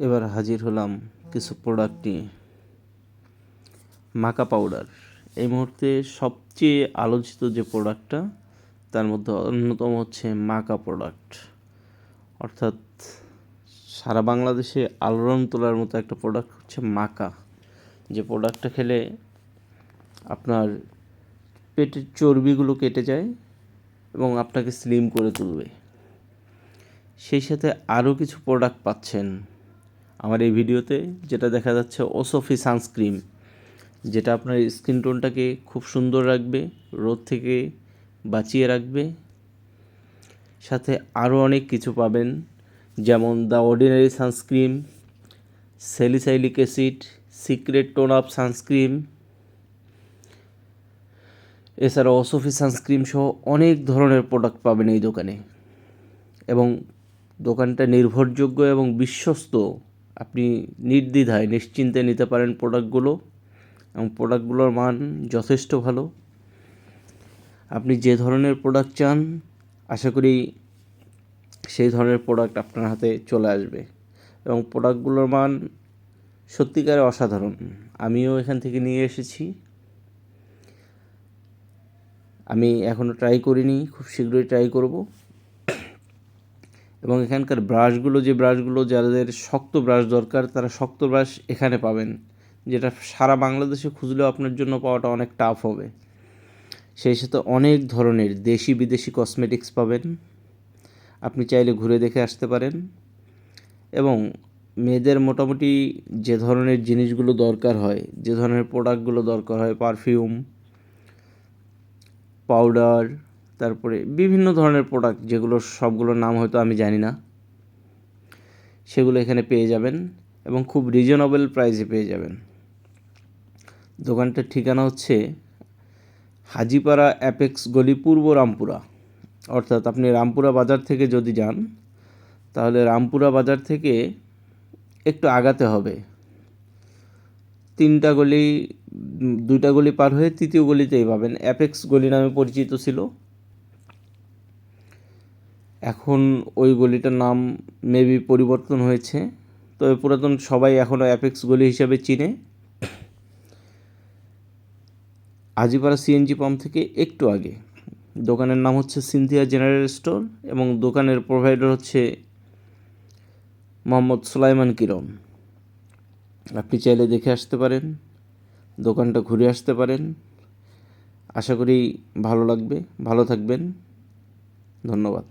এবার হাজির হলাম কিছু প্রোডাক্ট নিয়ে। মাকা পাউডার এই মুহূর্তে সবচেয়ে আলোচিত যে প্রোডাক্টটা তার মধ্যে অন্যতম হচ্ছে মাকা প্রোডাক্ট অর্থাৎ সারা বাংলাদেশে আলোড়ন তোলার মতো একটা প্রোডাক্ট হচ্ছে মাকা। যে প্রোডাক্টটা খেলে আপনার পেটের চর্বিগুলো কেটে যায় এবং আপনাকে স্লিম করে তুলবে। সেই সাথে আরও কিছু প্রোডাক্ট পাচ্ছেন আমার এই ভিডিওতে যেটা দেখা যাচ্ছে ওসফি সানস্ক্রিন যেটা আপনার স্কিন টোনটাকে খুব সুন্দর রাখবে, রোদ থেকে বাঁচিয়ে রাখবে। সাথে আরও অনেক কিছু পাবেন, যেমন the ordinary sunscreen salicylic acid secret tone up sunscreen এছাড়া অসফি সানস্ক্রিন সহ অনেক ধরনের প্রোডাক্ট পাবেন এই দোকানে। এবং দোকানটা নির্ভরযোগ্য এবং বিশ্বস্ত। আপনি নির্দ্বিধায়, নিশ্চিন্তে নিতে পারেন প্রোডাক্টগুলো এবং প্রোডাক্টগুলোর মান যথেষ্ট ভালো। আপনি যে ধরনের প্রোডাক্ট চান, আশা করি সেই ধরনের প্রোডাক্ট আপনার হাতে চলে আসবে এবং প্রোডাক্টগুলোর মান সত্যিকারে অসাধারণ। আমিও এখান থেকে নিয়ে এসেছি। আমি এখনও ট্রাই করিনি, খুব শীঘ্রই ট্রাই করব। এবং এখানকার ব্রাশগুলো, যে ব্রাশগুলো যাদের শক্ত ব্রাশ দরকার, তারা শক্ত ব্রাশ এখানে পাবেন, যেটা সারা বাংলাদেশে খুঁজলেও আপনার জন্য পাওয়াটা অনেক টাফ হবে। সেই সাথে অনেক ধরনের দেশি বিদেশি কসমেটিক্স পাবেন, আপনি চাইলে ঘুরে দেখে আসতে পারেন। এবং মেয়েদের মোটামুটি যে ধরনের জিনিসগুলো দরকার হয়, যে ধরনের প্রোডাক্টগুলো দরকার হয় পারফিউম পাউডার তারপরে বিভিন্ন ধরনের প্রোডাক্ট যেগুলো সবগুলোর নাম হয়তো আমি জানি না, সেগুলো এখানে পেয়ে যাবেন এবং খুব রিজনেবল প্রাইসে পেয়ে যাবেন। দোকানটার ঠিকানা হচ্ছে হাজিপাড়া অ্যাপেক্স গলি পূর্ব রামপুরা। অর্থাৎ আপনি রামপুরা বাজার থেকে যদি যান, তাহলে রামপুরা বাজার থেকে একটু আগাতে হবে। তিনটা গলি, দুইটা গলি পার হয়ে তৃতীয় গলিতেই পাবেন। অ্যাপেক্স গলি নামে পরিচিত ছিল। এখন ওই গলিটার নাম মেবি পরিবর্তন হয়েছে। তবে পুরাতন সবাই এখনও অ্যাপেক্স গলি হিসাবে চিনে। আজিপাড়া সিএনজি পাম্প থেকে একটু আগে। দোকানের নাম হচ্ছে সিনথিয়া জেনারেল স্টোর এবং দোকানের প্রোভাইডার হচ্ছে মোহাম্মদ সুলাইমান কিরম। আপনি চাইলে দেখে আসতে পারেন, দোকানটা ঘুরে আসতে পারেন। আশা করি ভালো লাগবে, ভালো থাকবেন। ধন্যবাদ।